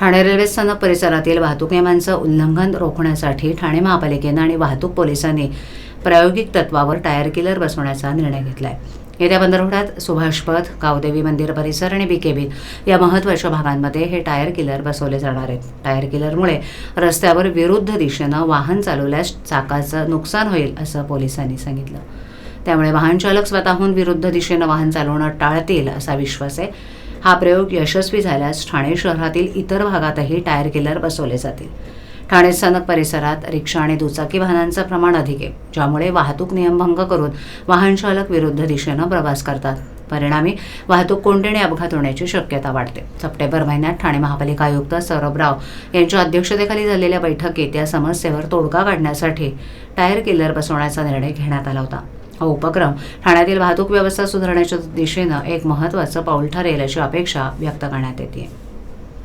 Thane railway स्थानक परिसरातील वाहतूक नियमांचं उल्लंघन रोखण्यासाठी ठाणे महापालिकेनं आणि वाहतूक पोलिसांनी प्रायोगिक तत्वावर टायर किलर बसवण्याचा निर्णय घेतला आहे येत्या पंधरवड्यात सुभाषपथ गावदेवी मंदिर परिसर आणि बीकेबी या महत्त्वाच्या भागांमध्ये हे टायर किलर बसवले जाणार आहेत. टायर किलरमुळे रस्त्यावर विरुद्ध दिशेनं वाहन चालवल्यास चाकाचं नुकसान होईल असं पोलिसांनी सांगितलं. त्यामुळे वाहन चालक स्वतःहून विरुद्ध दिशेनं वाहन चालवणं टाळतील असा विश्वास आहे. हा प्रयोग यशस्वी झाल्यास ठाणे शहरातील इतर भागातही टायर किलर बसवले जातील. ठाणे स्थानक परिसरात रिक्षा आणि दुचाकी वाहनांचं प्रमाण अधिक आहे ज्यामुळे वाहतूक नियमभंग करून वाहनचालक विरुद्ध दिशेनं प्रवास करतात. परिणामी वाहतूक कोंडीने अपघात होण्याची शक्यता वाढते. सप्टेंबर महिन्यात ठाणे महापालिका आयुक्त सौरभ राव यांच्या अध्यक्षतेखाली झालेल्या बैठकीत या समस्येवर तोडगा काढण्यासाठी टायर किलर बसवण्याचा निर्णय घेण्यात आला होता. हा उपक्रम ठाण्यातील वाहतूक व्यवस्था सुधारण्याच्या दिशेनं एक महत्त्वाचं पाऊल ठरेल अशी अपेक्षा व्यक्त करण्यात येते.